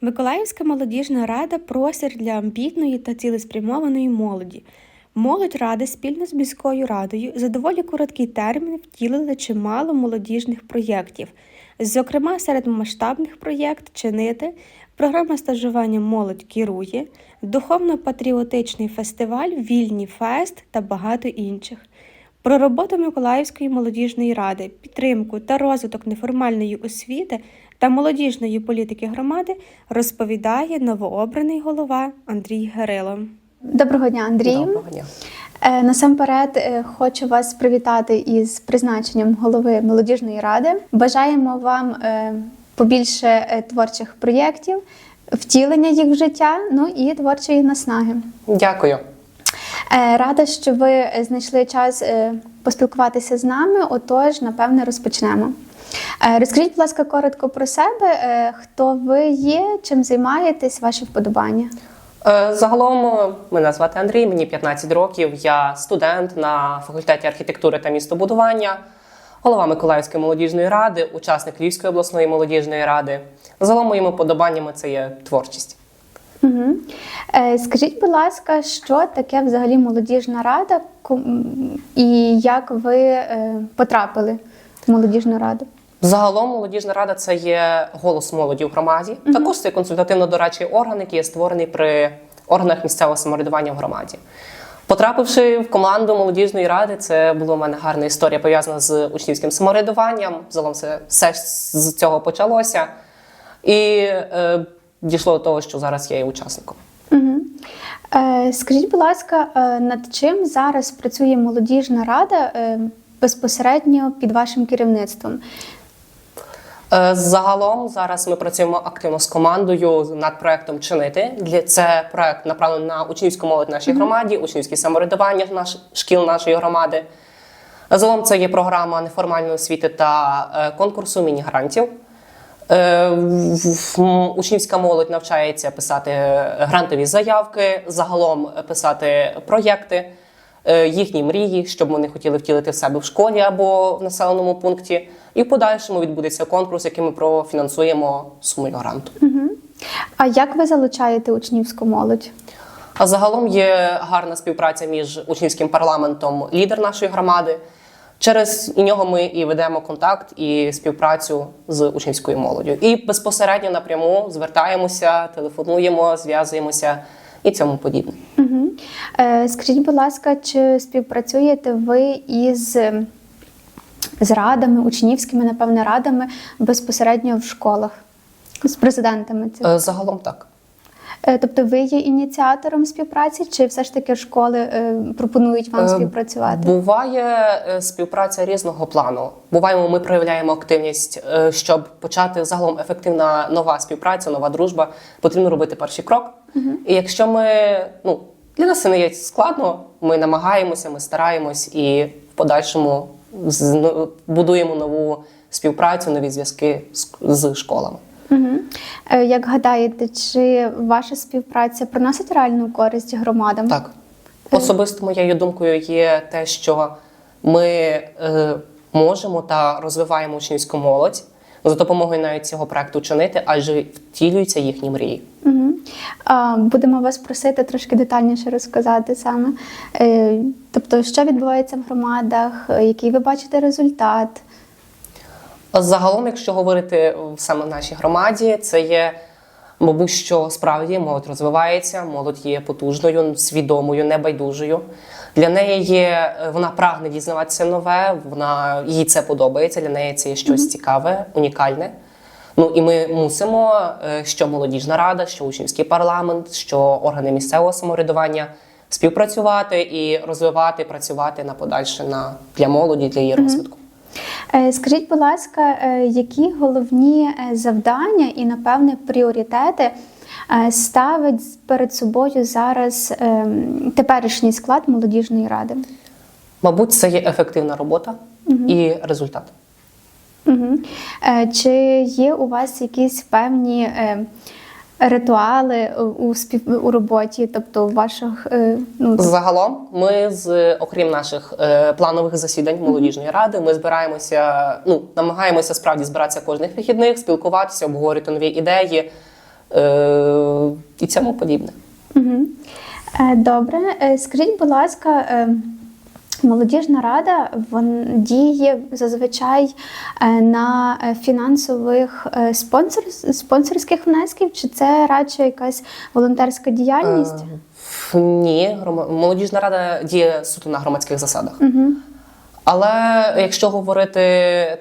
Миколаївська молодіжна рада простір для амбітної та цілеспрямованої молоді. Молодь ради спільно з міською радою за доволі короткий термін втілили чимало молодіжних проєктів. Зокрема, серед масштабних проєкт чинити програма стажування Молодь керує, духовно-патріотичний фестиваль Вільні Фест та багато інших. Про роботу Миколаївської молодіжної ради, підтримку та розвиток неформальної освіти та молодіжної політики громади розповідає новообраний голова Андрій Герило. Доброго дня, Андрію. Доброго дня. Е, Насамперед е, хочу вас привітати із призначенням голови молодіжної ради. Бажаємо вам е, побільше е, творчих проєктів, втілення їх в життя, ну і творчої наснаги. Дякую. Е, Рада, що ви знайшли час е, поспілкуватися з нами. Отож, напевне, розпочнемо. Розкажіть, будь ласка, коротко про себе, хто ви є, чим займаєтесь, ваші вподобання. Загалом мене звати Андрій, мені 15 років. Я студент на факультеті архітектури та містобудування, голова Миколаївської молодіжної ради, учасник Львівської обласної молодіжної ради. Загалом моїми подобаннями це є творчість. Угу. Е, скажіть, будь ласка, що таке взагалі молодіжна рада і як ви е, потрапили в молодіжну раду? Загалом молодіжна рада це є голос молоді в громаді. Також це консультативно-дорадчий орган, який є створений при органах місцевого самоврядування в громаді. Потрапивши в команду молодіжної ради, це була у мене гарна історія пов'язана з учнівським самоврядуванням. Загалом це все з цього почалося. І е, дійшло до того, що зараз я є учасником. Угу. Е, скажіть, будь ласка, е, над чим зараз працює молодіжна рада е, безпосередньо під вашим керівництвом? Е, Загалом зараз ми працюємо активно з командою над проектом чинити. Для це проект направлений на учнівську молодь нашій громаді, учнівське самоврядування наш шкіл нашої громади. Загалом це є програма неформальної освіти та е, конкурсу міні-грантів. Е, Учнівська молодь навчається писати грантові заявки, загалом писати проєкти, їхні мрії, що б вони хотіли втілити в себе в школі або в населеному пункті. І в подальшому відбудеться конкурс, який ми профінансуємо сумою гранту. А як ви залучаєте учнівську молодь? А загалом є гарна співпраця між учнівським парламентом, лідер нашої громади. Через нього ми і ведемо контакт і співпрацю з учнівською молоддю. І безпосередньо напряму звертаємося, телефонуємо, зв'язуємося і цьому подібне. Угу. Е, скажіть, будь ласка, чи співпрацюєте ви із е, з радами, учнівськими, напевне, радами безпосередньо в школах, з президентами цих? Е, Загалом так. Е, Тобто ви є ініціатором співпраці, чи все ж таки школи пропонують вам співпрацювати? Буває співпраця різного плану. Буває, ми проявляємо активність, щоб почати загалом ефективна нова співпраця, нова дружба. Потрібно робити перший крок. І якщо ми ну для нас це не є складно, ми намагаємося, ми стараємось і в подальшому ну, будуємо нову співпрацю, нові зв'язки з, з школами. Угу. Як гадаєте, чи ваша співпраця приносить реальну користь громадам? Так. Особисто моєю думкою є те, що ми е, можемо та розвиваємо учнівську молодь за допомогою навіть цього проекту чинити, адже втілюються їхні мрії. Угу. Будемо вас просити трошки детальніше розказати саме. Е, тобто, що відбувається в громадах, е, який ви бачите результат? Загалом, якщо говорити саме в нашій громаді, це є, мабуть, що справді молодь розвивається, молодь є потужною, свідомою, небайдужою. Для неї є вона прагне дізнаватися нове, вона їй це подобається. Для неї це є щось цікаве, унікальне. Ну і ми мусимо, е, що молодіжна рада, що учнівський парламент, що органи місцевого самоврядування співпрацювати і розвивати, працювати на подальше на для молоді, для її розвитку. Е, Скажіть, будь ласка, е, які головні завдання і, напевне, пріоритети ставить перед собою зараз ем, теперішній склад молодіжної ради? Мабуть, це є ефективна робота і результат. Угу. Чи є у вас якісь певні е, ритуали у спів у роботі, тобто у ваших е, ну Загалом, ми з окрім наших планових засідань молодіжної ради, ми збираємося, ну намагаємося справді збиратися кожних вихідних, спілкуватися, обговорювати нові ідеї е, і цьому подібне. Угу. Добре, скажіть, будь ласка, молодіжна рада вон діє зазвичай е, на е, фінансових е, спонсор, спонсорських внесків, чи це радше якась волонтерська діяльність? Е, ні, молодіжна рада діє суто на громадських засадах. Угу. Але якщо говорити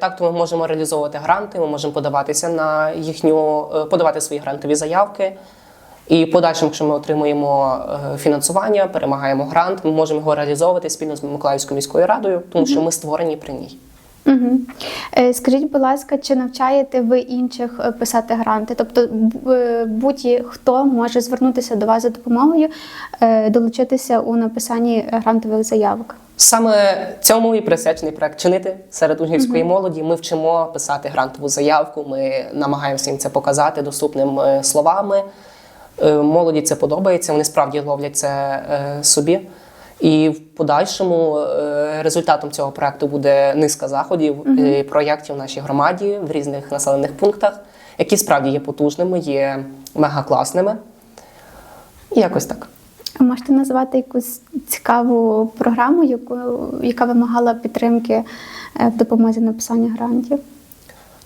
так, то ми можемо реалізовувати гранти, ми можемо подаватися на їхню, подавати свої грантові заявки. І в подальшому, якщо ми отримуємо е, фінансування, перемагаємо грант, ми можемо його реалізовувати спільно з Миколаївською міською радою, тому що ми створені при ній. Угу. Скажіть, будь ласка, чи навчаєте ви інших е, писати гранти? Тобто будь-хто може звернутися до вас за допомогою, долучитися у написанні грантових заявок? Саме цьому і присвячений проект чинити серед учнівської молоді. Ми вчимо писати грантову заявку. Ми намагаємося їм це показати доступним е, словами. Е, Молоді це подобається, вони справді ловлять це е, собі. І в подальшому е, результатом цього проекту буде низка заходів і проєктів в нашій громаді в різних населених пунктах, які справді є потужними, є мега-класними. І якось так. А Можете назвати якусь цікаву програму, яку, яка вимагала підтримки в допомозі написання грантів?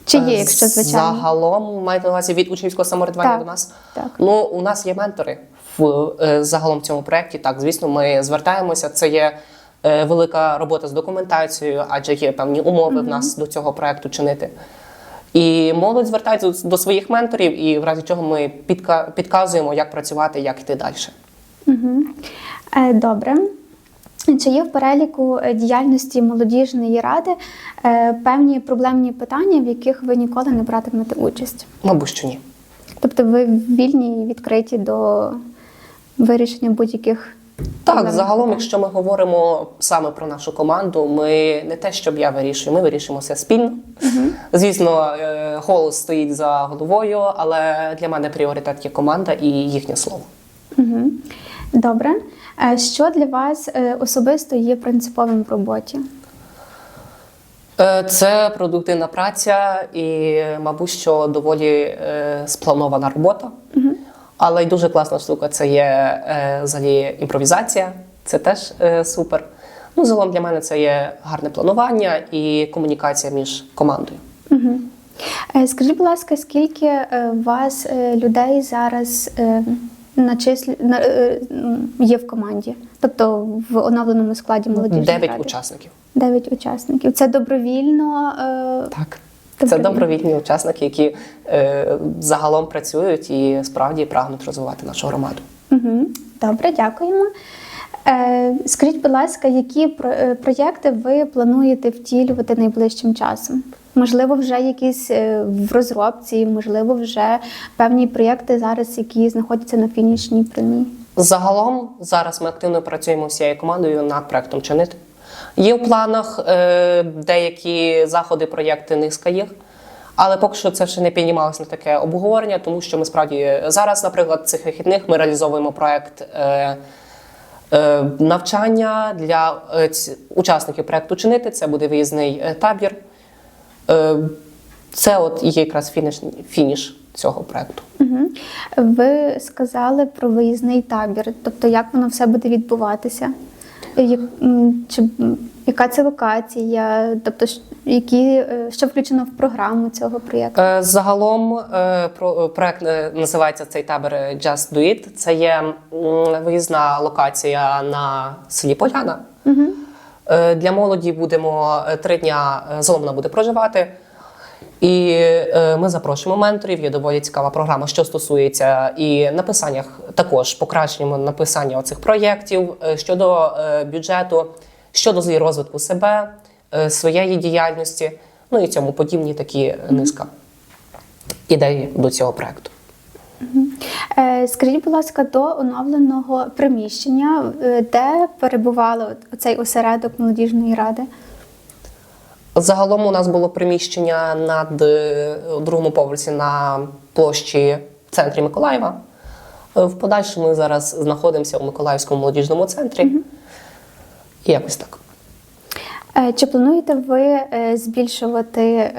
Чи є, якщо звичайно? Загалом маєте на увазі від учнівського самоврядування Так, до нас? так. Ну, у нас є ментори в е, загалом цьому проєкті. Так, звісно, ми звертаємося. Це є е, велика робота з документацією, адже є певні умови в нас до цього проєкту чинити. І молодь звертається до своїх менторів, і в разі чого ми підка- підказуємо, як працювати, як йти далі. Угу. Добре. Чи є в переліку е, діяльності молодіжної ради е, певні проблемні питання, в яких ви ніколи не братимете участь? Мабуть, що ні. Тобто ви вільні і відкриті до вирішення будь-яких Так, загалом, якщо ми говоримо саме про нашу команду, ми не те, щоб я вирішую, ми вирішуємо все спільно. Звісно, е, голос стоїть за головою, але для мене пріоритет є команда і їхнє слово. Угу. Добре. Е, Що для вас е, особисто є принциповим в роботі? Е, Це продуктивна праця і, мабуть, що доволі спланована робота. Але й дуже класна штука це є взагалі імпровізація. Це теж супер. Ну, загалом для мене це є гарне планування і комунікація між командою. Угу. Скажіть, будь ласка, скільки у вас людей зараз е, на е, м, є в команді? Тобто в оновленому складі молодіжної Дев'ять учасників. Дев'ять учасників. Це добровільно. е, Так. Це добровільні учасники, які е, загалом працюють і справді прагнуть розвивати нашу громаду. Угу. Добре, дякуємо. Е, скажіть, будь ласка, які про- е, проєкти ви плануєте втілювати найближчим часом? Можливо, вже якісь е, в розробці, можливо, вже певні проєкти зараз, які знаходяться на фінішній прямій. Загалом зараз ми активно працюємо всією командою над проектом чинити. Є в планах е, деякі заходи, проєкти, низка їх. Але поки що це ще не піднімалося на таке обговорення, тому що ми справді зараз, наприклад, цих вихідних ми реалізовуємо проект е, е, навчання для е, ці- учасників проекту чинити. Це буде виїзний е, табір. Е, це от є якраз фініш, фініш цього проекту. Угу. Ви сказали про виїзний табір, тобто як воно все буде відбуватися? Чи, яка це локація? Тобто, які, е, що включено в програму цього проєкту? Е, Загалом про- проект е, називається цей табір Just Do It. Це є виїзна локація на селі Поляна. Е, Для молоді будемо е, три дня е, Золомна буде проживати. І е, ми запрошуємо менторів. Є доволі цікава програма, що стосується і написання також покращуємо написання оцих проєктів е, щодо е, бюджету, щодо розвитку себе, е, своєї діяльності, ну і цьому подібні такі е, низка ідей до цього проекту. Е, Скажіть, будь ласка, до оновленого приміщення, е, де перебували цей осередок молодіжної ради? Загалом у нас було приміщення над е, у другому поверсі на площі центрі Миколаєва. В подальшому ми зараз знаходимося у Миколаївському молодіжному центрі. І якось так. Чи плануєте ви збільшувати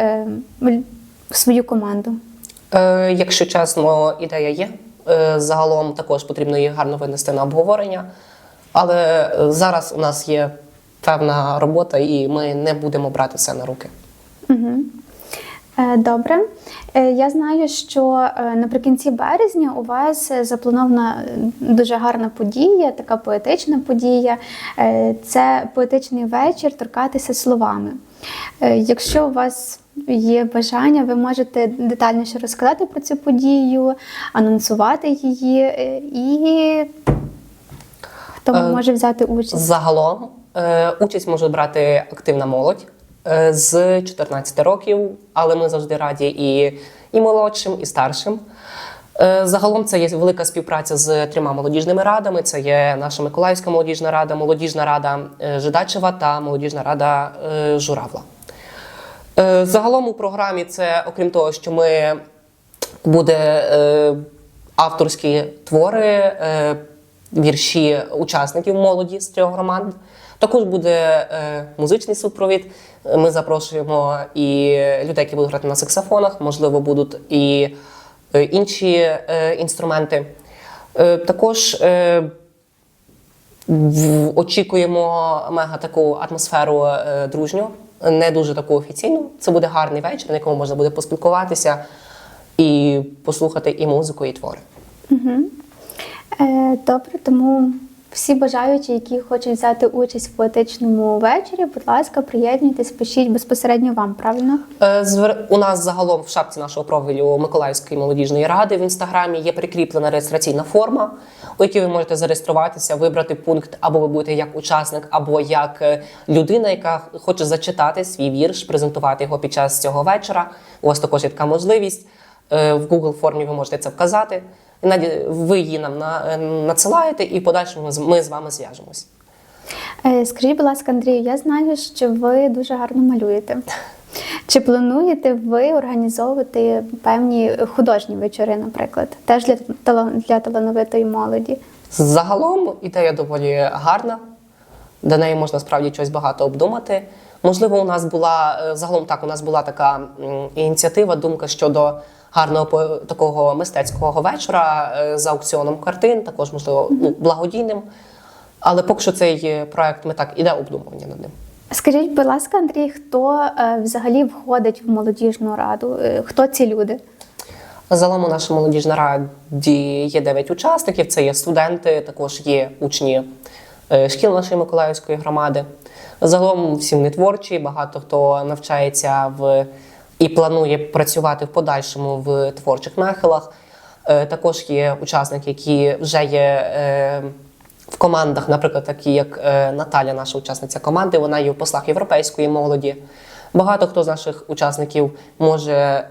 свою команду? Е, якщо чесно, ідея є. Е, загалом також потрібно її гарно винести на обговорення. Але е, зараз у нас є певна робота, і ми не будемо брати все на руки. Угу. Добре. Е, Я знаю, що наприкінці березня у вас запланована дуже гарна подія, така поетична подія. Це поетичний вечір торкатися словами. Якщо у вас є бажання, ви можете детальніше розказати про цю подію, анонсувати її е, і хто Е, може взяти участь. Загалом е, участь може брати активна молодь е, з 14 років, але ми завжди раді і, і молодшим, і старшим. Е, Загалом це є велика співпраця з трьома молодіжними радами. Це є наша Миколаївська молодіжна рада, молодіжна рада е, Жидачева та молодіжна рада Журавла. Е, Загалом у програмі це, окрім того, що ми буде е, авторські твори, е, вірші учасників молоді з трьох громад. Також буде музичний супровід. Ми запрошуємо і людей, які будуть грати на саксофонах, можливо, будуть і інші інструменти. Також очікуємо мега таку атмосферу дружню, не дуже таку офіційну. Це буде гарний вечір, на якому можна буде поспілкуватися і послухати і музику, і твори. Е, Добре, тому всі бажаючі, які хочуть взяти участь в поетичному вечорі, будь ласка, приєднуйтесь, пишіть безпосередньо вам, правильно? Е, У нас загалом в шапці нашого профілю Миколаївської молодіжної ради в інстаграмі є прикріплена реєстраційна форма, у якій ви можете зареєструватися, вибрати пункт, або ви будете як учасник, або як е, людина, яка хоче зачитати свій вірш, презентувати його під час цього вечора. У вас також є така можливість. Е, В Google формі ви можете це вказати. І наді- Ви її нам на- е, надсилаєте, і в подальшому ми з вами зв'яжемось. Е, Скажіть, будь ласка, Андрію, я знаю, що ви дуже гарно малюєте. Чи плануєте ви організовувати певні художні вечори, наприклад, теж для, для талановитої молоді? Загалом ідея доволі гарна. До неї можна справді щось багато обдумати. Можливо, у нас була загалом так, у нас була така ініціатива, думка щодо гарного такого мистецького вечора е, за аукціоном картин, також можливо ну, благодійним. Але поки що цей е, проект ми так іде обдумування над ним. Скажіть, будь ласка, Андрій, хто е, взагалі входить в молодіжну раду? Хто ці люди? Загалом у нашій молодіжній раді є 9 учасників. Це є студенти, також є учні шкіл нашої Миколаївської громади. Загалом всі вони творчі, багато хто навчається в і планує працювати в подальшому в творчих нахилах. Е, Також є учасники, які вже є е, в командах, наприклад, такі як е, Наталя, наша учасниця команди, вона є в послах європейської молоді. Багато хто з наших учасників може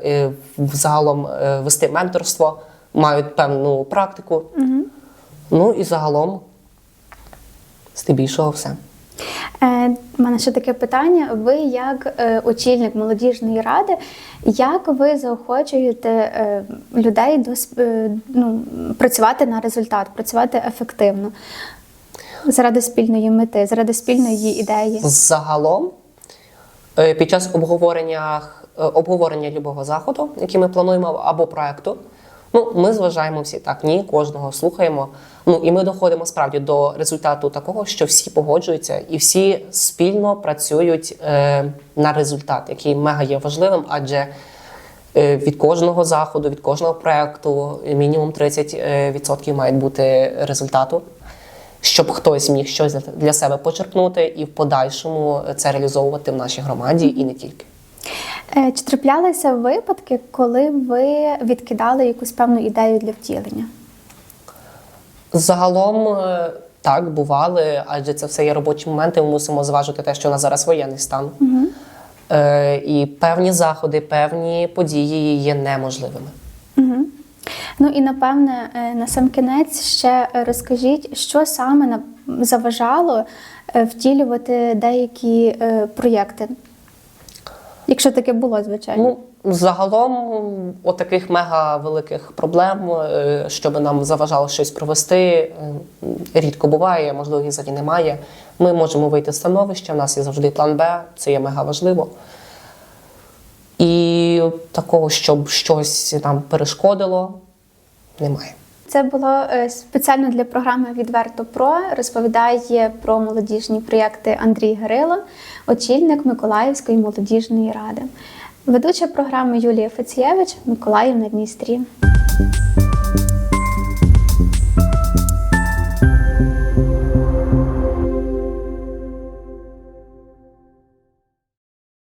загалом вести менторство, мають певну практику. Ну і загалом, здебільшого, все. Е, У мене ще таке питання. Ви, як е, очільник молодіжної ради, як ви заохочуєте е, людей до е, ну, працювати на результат, працювати ефективно заради спільної мети, заради спільної ідеї? Загалом, е, під час обговорення, е, обговорення любого заходу, який ми плануємо, або проекту, ну, ми зважаємо всі так, ні, кожного слухаємо. Ну і ми доходимо справді до результату такого, що всі погоджуються і всі спільно працюють е, на результат, який мега є важливим, адже е, від кожного заходу, від кожного проекту мінімум 30% е, мають бути результату щоб хтось міг щось для себе почерпнути і в подальшому це реалізовувати в нашій громаді і не тільки. Е, Чи траплялися випадки, коли ви відкидали якусь певну ідею для втілення? Загалом е, так бували, адже це все є робочі моменти. Ми мусимо зважити те, що у нас зараз воєнний стан. Е, і певні заходи, певні події є неможливими. Угу. Ну і напевне, е, на сам кінець ще розкажіть, що саме заважало втілювати деякі проєкти, якщо таке було, звичайно. Ну, Загалом, отаких мега великих проблем, е, щоб нам заважало щось провести, е, рідко буває, можливо, їх взагалі немає. Ми можемо вийти з становища, у нас є завжди план Б, це є мега важливо. І такого, щоб щось нам перешкодило, немає. Це було е, спеціально для програми Відверто Про. Розповідає про молодіжні проєкти Андрій Гарило, очільник Миколаївської молодіжної ради. Ведуча програми Юлія Фецієвич Миколаїв на Дністрі.